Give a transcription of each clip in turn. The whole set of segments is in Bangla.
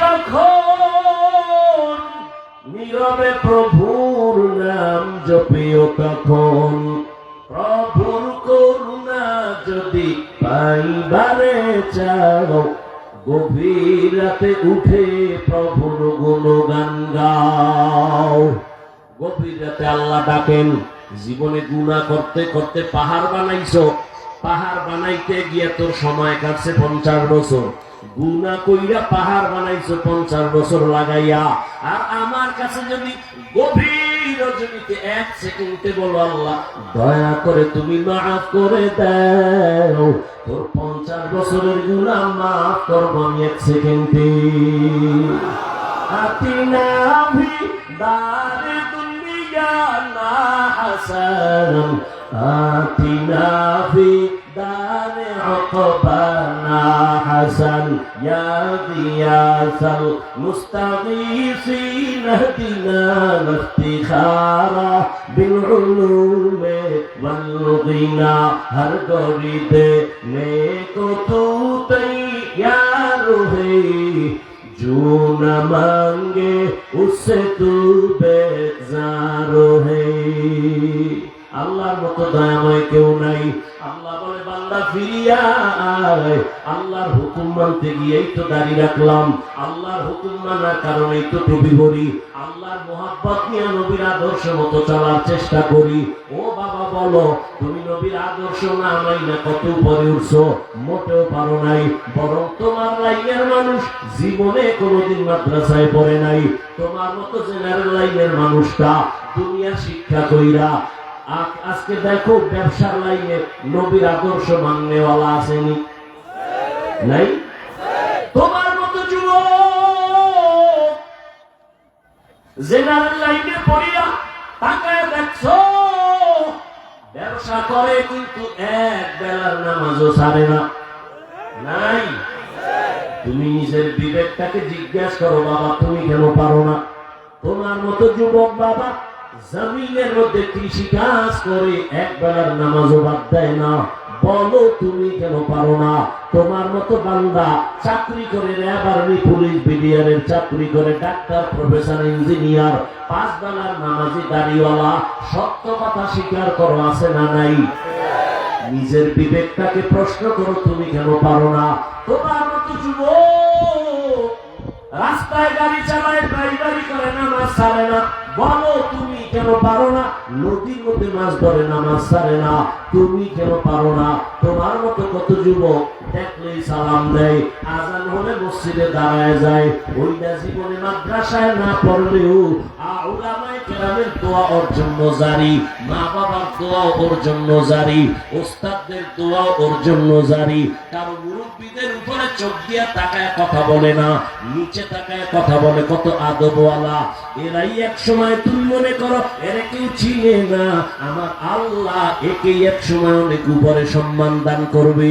যখন নীরবে প্রভুর নাম জপিও তখন। প্রভুর করুণা যদি পাইবারে চাও, গভীর রাতে উঠে প্রভুর গুণগান গাও। গভীর রাতে আল্লাহ ডাকেন, জীবনে গুণা করতে করতে পাহাড় বানাইছো পাহাড় বানাইতে গিয়ে তোর সময় কাটছে পঞ্চাশ বছর। গুনা কইরা পাহাড় বানাইছো পঞ্চাশ বছর লাগাইয়া। আর আমার কাছে যদি গভীর রজনীতে এক সেকেন্ডে বলো আল্লাহ, দয়া করে তুমি মাফ করে দাও। তোর পঞ্চাশ বছরের গুণা মাফ করব আমি এক সেকেন্ডে। আতিনা না হাসান آتنا في دار عقبانا حسن يا غياث المستغيثين اهدنا الافتخار بالعلوم والغنى هر قريد نیکو تو تیار ہوئی جو نہ مانگے اس سے تو بیزار ہوئی আল্লাহর মতো দয়াময় কেউ নাই। আল্লাহ বলে, বান্দা, ফিরিয়া আল্লাহর হুকুম মানতে গিয়েই তো দাঁড়িয়ে রাখলাম। আল্লাহর হুকুম মানার কারণেই তো টুপি ভরি আল্লাহর মোহাব্বত নিয়ে নবীর আদর্শ মতো চলার চেষ্টা করি। ও বাবা, বলো, তুমি নবীর আদর্শ না নাই না কত উপরে উঠছো? মোটেও পারো নাই। বরং তোমার লাইনের মানুষ জীবনে কোনোদিন মাদ্রাসায় পড়ে নাই। তোমার মতো জেনারেল লাইনের মানুষটা দুনিয়ার শিক্ষা কইরা আজকে দেখো ব্যবসার লাইনে নবীর আদর্শ মাননেওয়ালা আসেনি নাই? তোমার মতো যুবক জেনারেল লাইনে পড়িয়া তাকায় দেখছ, ব্যবসা করে কিন্তু এক বেলার নামাজও সারে না। নাই? তুমি নিজের বিবেকটাকে জিজ্ঞাসা করো, বাবা, তুমি কেন পারো না? তোমার মতো যুবক বাবা জমিনের মধ্যে কৃষি কাজ করে এক বেলার নামাজও বাদ দেয় না। বলো, তুমি কেন পারো না? তোমার মতো বান্দা চাকরি করে র্যাব আর্মি, পুলিশ, বিডিআরের চাকরি করে ডাক্তার, প্রফেসর, ইঞ্জিনিয়ার পাঁচ বেলার নামাজি, দাড়িওয়ালা, সত্য কথা স্বীকার করো, আছে না নাই? নিজের বিবেকটাকে প্রশ্ন করো, তুমি কেন পারো না? তোমার মতো যুবক রাস্তায় গাড়ি চালায় ড্রাইভারি করে না, মাছ ছাড়ে না। বলো, তুমি কেন পারো না? নদীর মধ্যে মাছ ধরে না, মাছ ছাড়ে না। তুমি কেন পারো না? তোমার মতো কত যুবক দেখলেই সালাম দেয়, আজান হলে মসজিদে দাঁড়ায় যায়। ওইটা জীবনে মাদ্রাসায় না পড়লেও কথা বলে না, নিচে তাকায় কথা বলে, কত আদবওয়ালা। এরাই এক সময় তুমি মনে করো, এরা কেউ চিনে না। আমার আল্লাহ একেই এক সময় অনেক উপরে সম্মান দান করবে।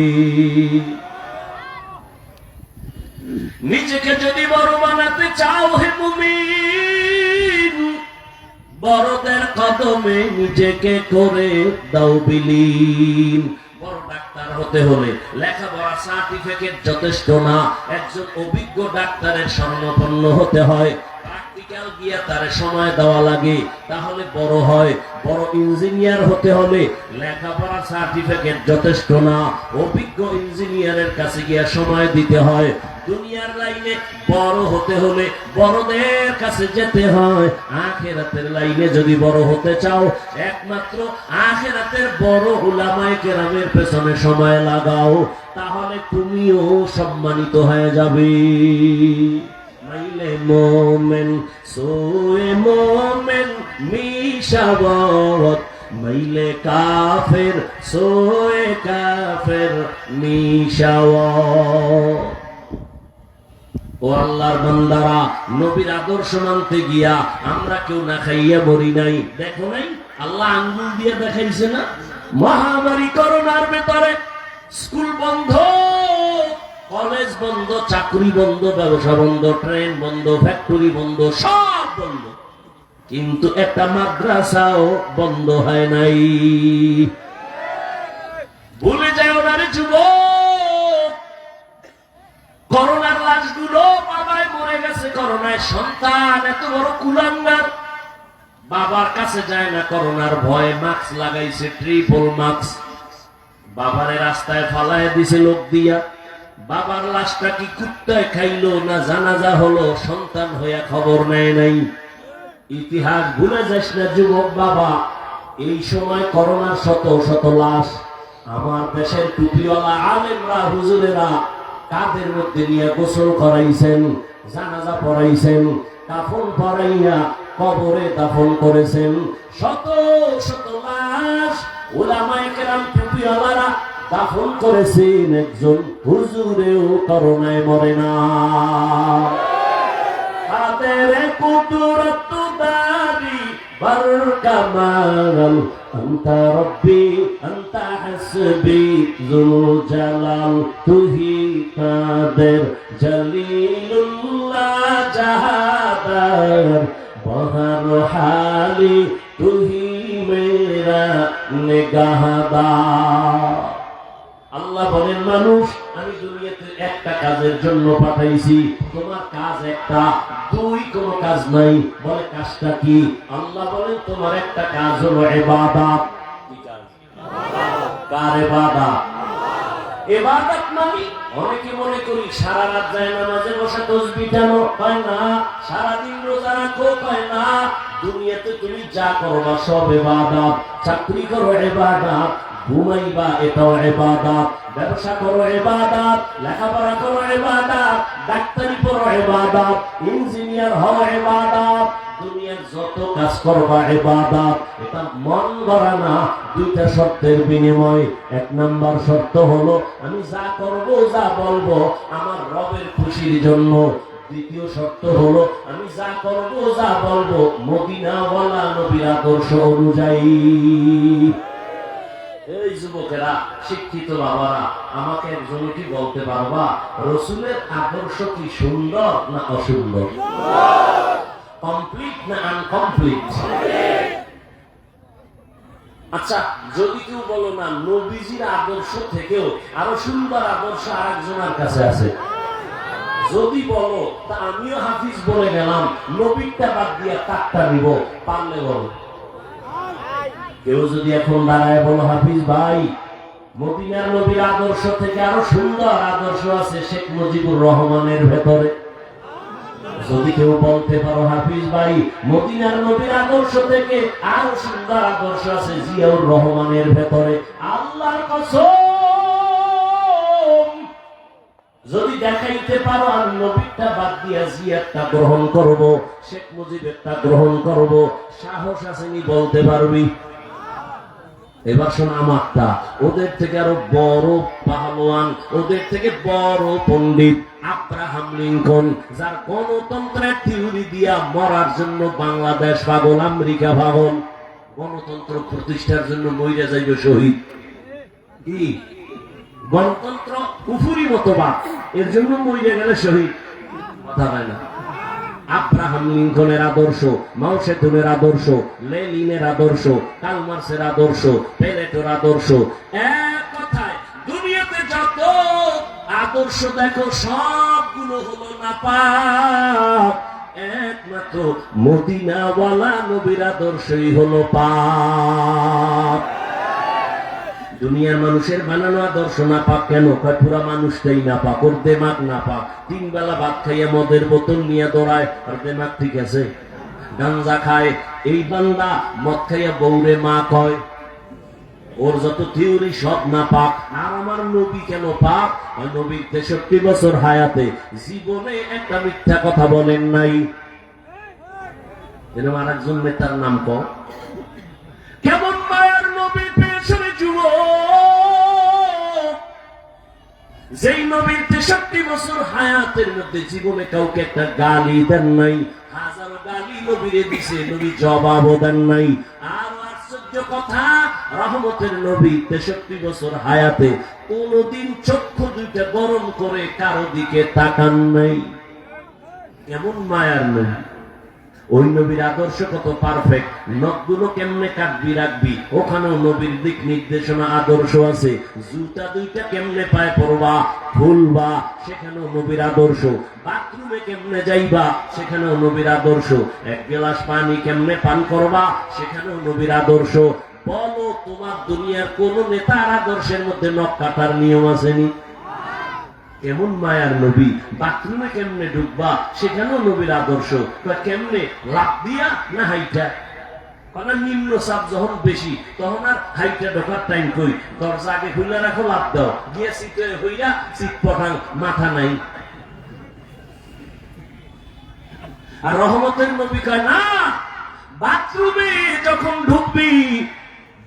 নিজেকে যদি বড় বানাতে চাও হে মুমিন, বড়দের কদমে নিজেকে করে দাও বিলীন। বড় ডাক্তার হতে হলে লেখাপড়া সার্টিফিকেট যথেষ্ট না, একজন অভিজ্ঞ ডাক্তারের স্বর্ণপন্ন হতে হয়। প্র্যাকটিক্যাল গিয়ে তার সময় দেওয়া লাগে, তাহলে বড় হয়। বড় ইঞ্জিনিয়ার হতে হলে লেখাপড়া সার্টিফিকেট যথেষ্ট না। অভিজ্ঞ ইঞ্জিনিয়ারের কাছে সময় দিতে হয়। দুনিয়ার লাইনে বড় হতে হলে বড়দের কাছে যেতে হয়। আখেরাতের লাইনে যদি বড় হতে চাও, একমাত্র আখেরাতের বড় উলামায়ে কেরামের পেছনে সময় লাগাও, তাহলে তুমিও সম্মানিত হয়ে যাবে। মাইলে মোমেন, সোয়ে মোমেন মিশাবত মাইলে কাফের, সোয়ে কাফের মিশাওয়াত ও আল্লাহর বান্দারা, নবীর আদর্শ মানতে গিয়া আমরা কেউ না খাইয়া মরি নাই। দেখো নাই? আল্লাহ আঙ্গুল দিয়ে দেখাইছে না? মহামারী করোনার ভেতরে, স্কুল বন্ধ। বন্ধ, চাকরি বন্ধ, ব্যবসা বন্ধ, ট্রেন বন্ধ ফ্যাক্টরি বন্ধ, সব বন্ধ। কিন্তু একটা মাদ্রাসাও বন্ধ হয় নাই। ভুলে যায় ওনারে যুবক। করোনার লাশগুলো বাবায় মরে গেছে, করোনায় সন্তান, এত বড় কুলাঙ্গার। বাবার কাছে যায় না করোনার ভয়ে, মাস্ক লাগাইছে ট্রিপল মাস্ক বাবারে রাস্তায় ফালায় দিছে লোক দিয়া। বাবার লাশটা কি কুত্তায় খাইলো না জানাজা হলো? সন্তান হইয়া খবর নেয় নাই। ইতিহাস ভুলে যাস না যুবক বাবা। এই সময় করোনার শত শত লাশ। আমার দেশের টুপিওয়ালা আলেমরা, হুজুরেরা কাদের মধ্যে নিয়ে গোসল করাইছেন, জানাজা পড়াইছেন কাফন পড়াইয়া কবরে দাফন করেছেন? শত শত লাশ। ওলামায়ে কেরাম টুপিওয়ালারা দাফন করেছেন একজন হুজুরেও করোনায় মরে না কাদের কুদরত দারি বর কামাল أنت ربي أنت حسبي ذو الجلال তুহি কাদের জলিলুল্লাহ জাহাদার বহর হালি তুহি মেরা নিগাহদার আল্লাহ বলেন মানুষ, আমি দুনিয়াতে একটা কাজের জন্য পাঠাইছি। তোমার কাজ একটা, দুই কোন কাজ নাই। বলে কাজটা কি? আল্লাহ বলেন, তোমার একটা কাজ হলো এবাদাত কার মানে অনেকে মনে করি সারা রাত যায় নামাজে বসে তসবি হয় না? সারাদিন রোজা রাখো, হয় না? দুনিয়াতে তুমি যা করবা সব এবাদত চাকরি করো এবাদত ঘুমাইবা, এটাও এবাদত ব্যবসা করো এবাদত লেখাপড়া করো এবাদত ডাক্তারি পড়ো এবাদত ইঞ্জিনিয়ার হও এবাদত দুনিয়ার যত কাজ করবা এবাদত এটা মন গড়া না, দুইটা শর্তের বিনিময়। এক নাম্বার শর্ত হলো, আমি যা করব, যা বলব, আমার রবের খুশির জন্য। দ্বিতীয় শর্ত হলো, আমি যা করব, যা বলব, মদিনাওয়ালা নবীর আদর্শ অনুযায়ী। এই যুবকেরা, শিক্ষিত বাবারা, আমাকে বলতে পারবা রসুলের আদর্শ কি সুন্দর না অসুন্দর? কমপ্লিট না আনকমপ্লিট আচ্ছা যদি কেউ বলো না, নবীজির আদর্শ থেকেও আরও সুন্দর আদর্শ আরেকজনের কাছে আছে। যদি বলো, তা আমিও হাফিজ বলে গেলাম, নবীরটা বাদ দিয়ে কাকটা নিব, পারলে বলো। কেউ যদি এখন দাঁড়ায় বলো, হাফিজ ভাই, মদিনার নবীর আদর্শ থেকে আরও সুন্দর আদর্শ আছে শেখ মুজিবুর রহমানের ভেতরে। যদি কেউ বলতে পারো, হাফিজ ভাই, মদিনার নবীর আদর্শ থেকে আরও সুন্দর আদর্শ আছে জিয়াউর রহমানের ভেতরে। আল্লাহর কসম! যদি দেখাইতে পারো আমি নবীরটা বাদ দিয়া জিয়ারটা গ্রহণ করব, শেখ মুজিবেরটা গ্রহণ করব, সাহস আসেনি বলতে পারবি? এবার শোন আমারটা। ওদের থেকে আরও বড় পাহলোয়ান ওদের থেকে বড় পণ্ডিত আব্রাহাম লিঙ্কন, যার গণতন্ত্রের থিওরি দিয়া মরার জন্য বাংলাদেশ পাগল, আমেরিকা পাগল, গণতন্ত্র প্রতিষ্ঠার জন্য মইরা যাইবে শহীদ। কি? গণতন্ত্র কুফুরি মতবাদ, এর জন্য মইরা গেলে শহীদ। কথা হয় না। আব্রাহাম লিঙ্কনের আদর্শ মাউসেতুনের আদর্শ, লেলিনের আদর্শ, কালমার্সের আদর্শ, পেলেটোর আদর্শ। এক কথায়, দুনিয়াতে যত আদর্শ দেখো, সবগুলো হলো না পাপ একমাত্র মদিনাওয়ালা নবীর আদর্শই হলো পাপ। দুনিয়ার মানুষের বানানো আদর্শ না পাক কেন? পুরা মানুষটাই না পাক, ওর দেমাগ না পাক। তিন বেলা ভাত খাইয়া মদের বোতল নিয়ে দৌড়ায়, আর দেমাগ ঠিক আছে? গাঞ্জা খায়। এই বান্দা মদ খাইয়া বৌরে মা কয়, ওর যত থিওরি সব না পাক। আর আমার নবী কেন পাক? ওই নবীর তেষট্টি বছর হায়াতে জীবনে একটা মিথ্যা কথা বলেন নাই। এরকম আর একজন নেতার নাম কেমন মায়ের নবী পেছনে যুবক। যেই নবীর তেষট্টি বছর হায়াতের মধ্যে জীবনে কাউকে একটা গালি দেন নাই, হাজারো গালি নবীরে দিছে, নবী দেন নাই। আর আশ্চর্য কথা, রহমতের নবী তেষট্টি বছর হায়াতে কোনদিন চক্ষু দুইটা গরম করে কারও দিকে তাকান নাই। কেমন মায়ার নবী। ওই নবীর আদর্শ কত পারফেক্ট নখগুলো কেমনে কাটবি, রাখবি? ওখানেও নবীর দিক নির্দেশনা, আদর্শ আছে। জুতা দুইটা কেমনে পায় পরবা খুলবা সেখানেও নবীর আদর্শ। বাথরুমে কেমনে যাইবা? সেখানেও নবীর আদর্শ। এক গ্লাস পানি কেমনে পান করবা? সেখানেও নবীর আদর্শ। বলো, তোমার দুনিয়ার কোন নেতার আদর্শের মধ্যে নখ কাটার নিয়ম আসেনি কেমন মায়ার নবী, বাথরুমে কেমনে ঢুকবা সেখানেও নবীর আদর্শ। কেমনে লাভ দিয়া না হাইটা? কারণ নিম্ন চাপ যখন বেশি, তখন আর ঢোকার টাইম কই? দরজা আগে খুলে রাখো লাভ দাও। গিয়ে হইয়া সিট পঠাং মাথা নাই। আর রহমতের নবী কয়, না, বাথরুমে যখন ঢুকবি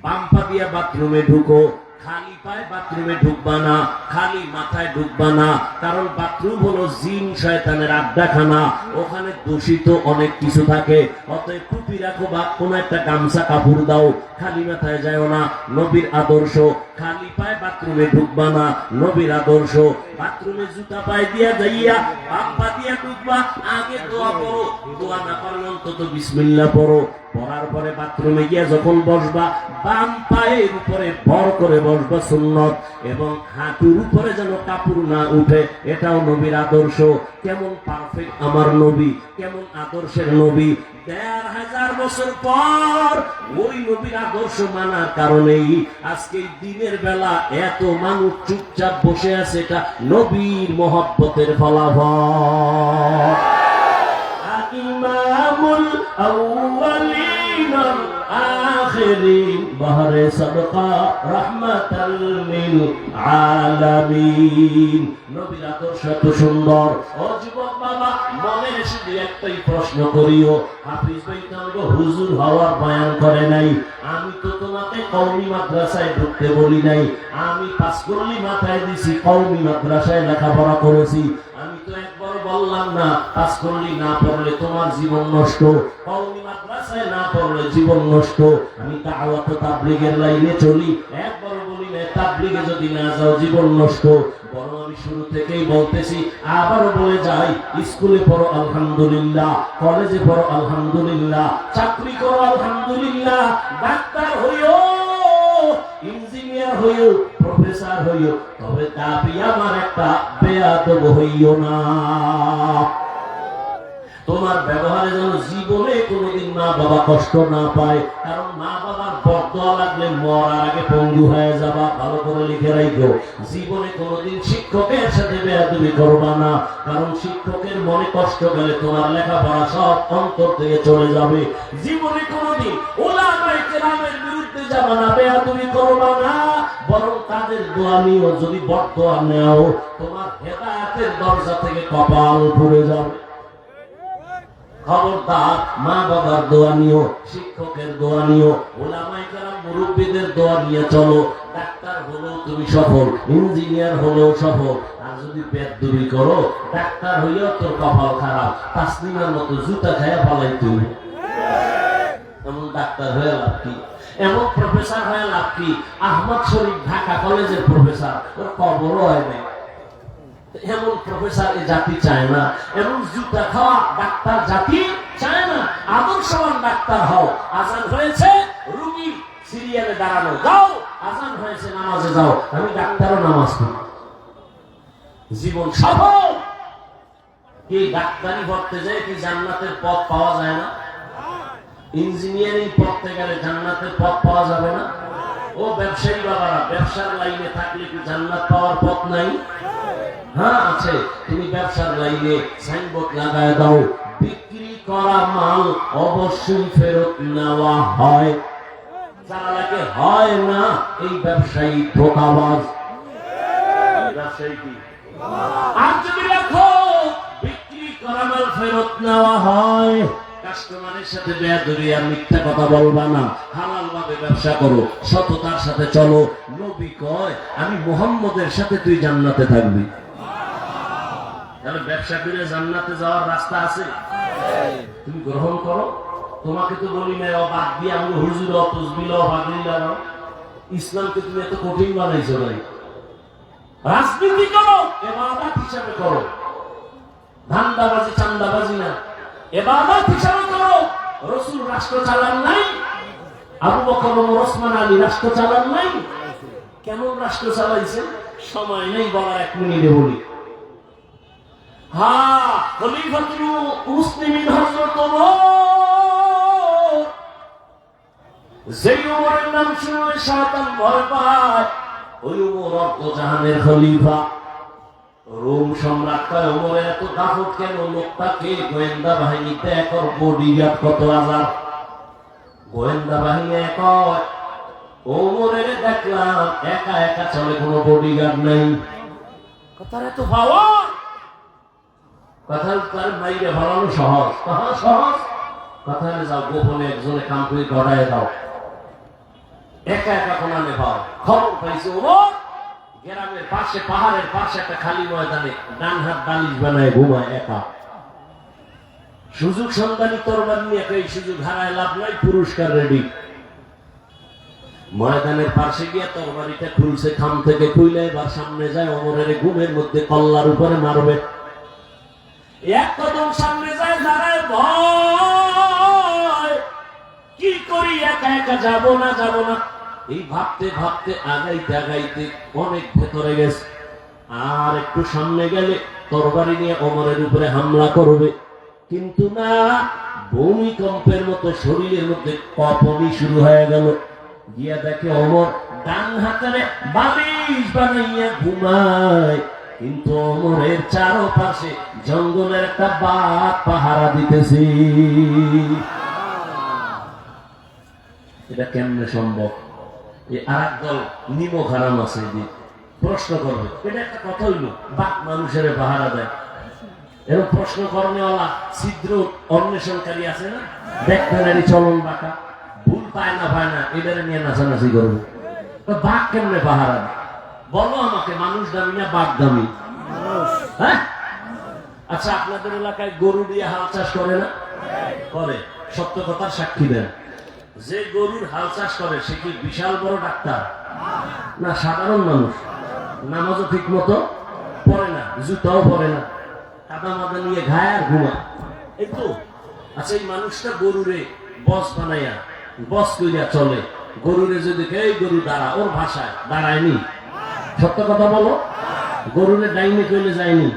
বাম্পা দিয়া বাথরুমে ঢুকো। খালি পায়ে বাথরুমে ঢুকবা না, খালি মাথায় ঢুকবা না, কারণ বাথরুম হলো জিন শয়তানের আড্ডাখানা, ওখানে দূষিত অনেক কিছু থাকে। অতএব টুপি রাখো বা কোন একটা গামছা, কাপড় দাও, খালি মাথায় যায় না, নবীর আদর্শ। খালি পায়ে বাথরুমে ঢুকবা না, নবীর আদর্শ। বাথরুমে জুতা পায়ে দিয়া যাইয়া বাম্পা দিয়া ঢুকবা, আগে দোয়া করো, দোয়া না পারলে অন্তত বিসমিল্লা পড়ো। পড়ার পরে বাথরুমে গিয়া যখন বসবা, বাম পায়ের উপরে ভর করে বসবা সুন্নত, এবং উপরে যেন কাপড় না উঠে, এটাও নবীর আদর্শ। কেমন পারফেক্ট আমার নবী, কেমন আদর্শের নবী। দেড় হাজার বছর পর ওই নবীর আদর্শ মানার কারণেই আজকে দিনের বেলা এত মানুষ চুপচাপ বসে আছে, এটা নবীর মহব্বতের ফলাফল। ইমামুল বাহরে সাদকা রাহমাতাল লিল আলামিন। নবীর আদর্শ এত সুন্দর। ও যুবক বাবা, মনে শুধু একটাই প্রশ্ন করিও, হাফিজ ভাই হুজুর হওয়ার বয়ান করে নাই। আমি তো তোমাকে কওমি মাদ্রাসায় ঢুকতে বলি নাই। আমি পাস করলি মাথায় দিছি, কওমি মাদ্রাসায় লেখাপড়া করেছি। আমি তো একবার বললাম না পাস করলি না পড়লে তোমার জীবন নষ্ট। কওমি মাদ্রাসায় না পড়লে জীবন নষ্ট? আমি দাওয়াত তাবলীগের লাইনে চলি। একবার বলি না তাবলীগে যদি না যাও জীবন নষ্ট। বরং আমি শুরু থেকেই বলতেছি, আবারও বলে যাই, স্কুলে পড়ো, আলহামদুলিল্লাহ। কলেজে পড়ো, আলহামদুলিল্লাহ। চাকরি করো, আলহামদুলিল্লাহ। ডাক্তার হইও, ইঞ্জিনিয়ার হইও, প্রফেসর হইও। তবে দাবি আমার একটা বেয়াদব হইও না। তোমার ব্যবহারে যেন জীবনে কোনোদিন মা বাবা কষ্ট না পায়, কারণ মা বাবার বদয়া লাগলে মরার আগে পঙ্গু হয়ে যাবা, ভালো করে লিখে রাখো জীবনে কোনোদিন শিক্ষকের সাথে বেয়াদবি করবা না, কারণ শিক্ষকের মনে কষ্ট গেলে তোমার লেখাপড়া সব অন্তর থেকে চলে যাবে। জীবনে কোনোদিন ওলামায়ে কেরামের বিরুদ্ধে যাবা না, বেয়াদবি করবা না, বরং তাদের দোয়া যদি বদয়া নেও, তোমার হেদায়েতের দরজা থেকে কপাল পুড়ে যাবে। খবরদার মা বাবার দোয়া নিও, শিক্ষকের দোয়া নিও মুরব্বীদের দোয়া নিয়ে চলো। ডাক্তার হলেও তুমি সফল, ইঞ্জিনিয়ার হলেও সফল। যদি পেট করো, ডাক্তার তোর কপাল খারাপ। তাসলিমার মতো জুতা পালাই তুমি। এমন ডাক্তার হয়ে লাভ কি? এমন প্রফেসর হয়ে লাভ কি? আহমদ শরীফ ঢাকা কলেজের প্রফেসর ওর কবরও হয় নাই। এমন প্রফেসর এই জাতি চায় না, এমন জুতা খাওয়া ডাক্তার জাতি চায় না, আদর্শবান ডাক্তার হও। আজান হয়েছে, রুগী সিরিয়ালে দাঁড়ানো, যাও, আজান হয়েছে, নামাজে যাও, আমি ডাক্তারও নামাজ পড়ি। জীবন সফল। কি ডাক্তারি পড়তে যায়, কি জান্নাতের পথ পাওয়া যায় না? ইঞ্জিনিয়ারিং পড়তে গেলে জান্নাতের পথ পাওয়া যাবে না? ও ব্যবসায়ী বাবারা, ব্যবসার লাইনে থাকলে কি জান্নাত পাওয়ার পথ নাই? হ্যাঁ আছে। তুমি ব্যবসার লাইনে সাইনবোর্ড লাগায় দাও। বিক্রি করা মাল অবশ্যই ফেরত নেওয়া হয়। যারা লাগে, হয় না, এই ব্যবসায়ী ধোকাবাজ। আর যদি রাখো, বিক্রি করা মাল ফেরত নেওয়া হয়। কাস্টমারের সাথে বেয়াদবি আর মিথ্যা কথা বলবা না। হালাল ভাবে ব্যবসা করো, সততার সাথে চলো। নবী কয়, আমি মোহাম্মদের সাথে তুই জান্নাতে থাকবি। তাহলে ব্যবসা করে জান্নাতে যাওয়ার রাস্তা আছে। তুমি গ্রহণ করো। তোমাকে তো বলি না বাদ দিয়ে আমি হুজুর বাগিল ইসলামকে তুমি এত কঠিন বানাইছো ভাই রাজনীতি করো হিসাবে করো। ধান্দাবাজি, চান্দাবাজি না। হিসাবে করো। রসুল রাষ্ট্র চালান নাই। আবু বকর ওসমান আলী রাষ্ট্র চালান নাই। কেমন রাষ্ট্র চালাইছে সময় নেই বলার, এক মিনিটে বলি। রোম সম্রাট এত কেন? লোকটাকে গোয়েন্দা বাহিনীতে একর বডিগার্ড কত হাজার? গোয়েন্দা বাহিনী কয় ওমরের দেখলাম একা একা চলে, কোনো বডিগার্ড নাই। কথার এত পাওয়ার? তার বাইরে সহজ। কথা সহজ যাও, গোপনে একজনে কাম করে গড়ায় দাও। একা একা খবর পাইছে ওমর গ্রামের পাশে, পাহাড়ের পাশে একটা খালি ময়দানে ডান হাত বালিশ বানায় ঘুমায় একা। সুযোগ সন্ধানী তরবার নিয়ে এই সুযোগ হারায় লাভ নাই, পুরস্কার রেডি ময়দানের পাশে গিয়ে তরবারিটা খুলছে, খাম থেকে খুইলে বা সামনে যায়, অমরের ঘুমের মধ্যে কল্লার উপরে মারবে। এক কদম সামনে যায় দাঁড়ায় ভয়। কি করি, একা একা যাব না যাব না। এই ভাবতে ভাবতে, আগাইতে আগাইতে অনেক ভেতরে গেছে। আর একটু সামনে গেলে তরবারি নিয়ে অমরের উপরে হামলা করবে। কিন্তু না, ভূমিকম্পের মতো শরীরের মধ্যে কপনি শুরু হয়ে গেল। গিয়া দেখে অমর ডান হাতে বালিশ বানাইয়া ঘুমায়। কিন্তু অমরের চারপাশে জঙ্গলের একটা বাঘ পাহারা দিতেছি। এটা কেমনে সম্ভব? এই আর দল নিমো হারাম আছে প্রশ্ন করবে, এটা একটা কথা হইল, বাঘ মানুষের পাহারা দেয়। এরকম প্রশ্ন করণেওয়ালা ছিদ্র অন্বেষণকারী আছে না? দেখতে নারী চলন বাঁকা। ভুল পায় না পায় না, এবারে নিয়ে নাচানাচি করবে। বাঘ কেমনে পাহারা দেয়? বলো আমাকে মানুষ দামি না বাঘ দামি? হ্যাঁ? আচ্ছা আপনাদের এলাকায় গরু দিয়ে হাল চাষ করে না? করে। সত্য কথার সাক্ষী দেন। যে গরুর হাল চাষ করে সে কি বিশাল বড় ডাক্তার? না সাধারণ মানুষ। নামাজও ঠিক মতো পড়ে না জুতাও পরে না। কাদা মাদা নিয়ে ঘায় আর ঘুমা। এই তো। আচ্ছা এই মানুষটা গরুরে বস বানাইয়া বস কইরা চলে। গরুরে যদি এই গরু দাঁড়া ওর ভাষায় দাঁড়ায়নি। সত্য কথা বলো। গরুরে ডাইনে কইলে যায়নি,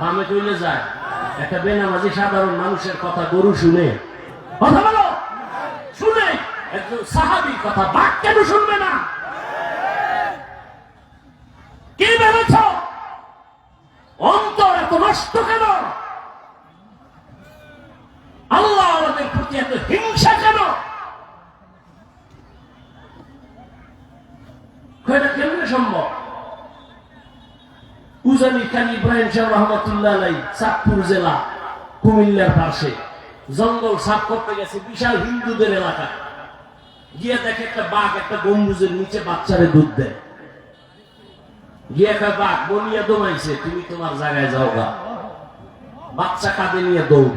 বামে কইলে যায়। একটা বেনামাজি সাধারণ মানুষের কথা গরু শুনে। কথা বলো। শুনে। একজন সাহাবি কথা বাক কেন শুনবে না? কি ভেবেছ? অন্তর এত নষ্ট কেন? আল্লাহ আমাদের প্রতি এত হিংসা কেন কেমনে সম্ভব? উজানি খান ইব্রাহিম শাহ রহমতুল্লাহ চাঁদপুর জেলা, কুমিল্লার পাশে। জঙ্গল সাফ করতে গেছে বিশাল হিন্দুদের এলাকা। গিয়ে দেখে একটা বাঘ একটা গম্বুজের নিচে বাচ্চারে দুধ দেয়। গিয়ে একটা বাঘ বনিয়া দমাইছে তুমি তোমার জায়গায় যাও গা। বাচ্চা কাঁধে নিয়ে দৌড়।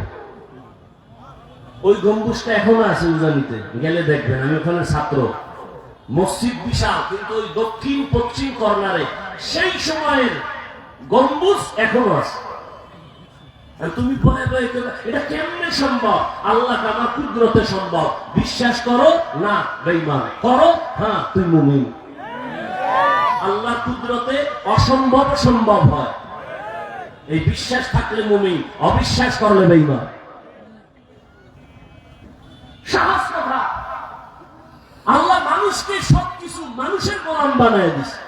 ওই গম্বুজটা এখনও আছে উজানিতে, গেলে দেখবেন, আমি ওখানে ছাত্র। মসজিদ বিশাল, কিন্তু ওই দক্ষিণ, পশ্চিম কর্নারে সেই সময়ের গম্বুজ এখনও আছে। তুমি এটা কেমনে সম্ভব? আল্লাহ আমার কুদরতে সম্ভব? বিশ্বাস করো না বেইমান করো? হ্যাঁ তুই মুমিন। আল্লাহ কুদরতে অসম্ভব সম্ভব হয়। এই বিশ্বাস থাকলে মুমিন, অবিশ্বাস করলে বেইমান সাহস কথা। আল্লাহ মানুষকে সবকিছু মানুষের গোলাম বানায় দিছে।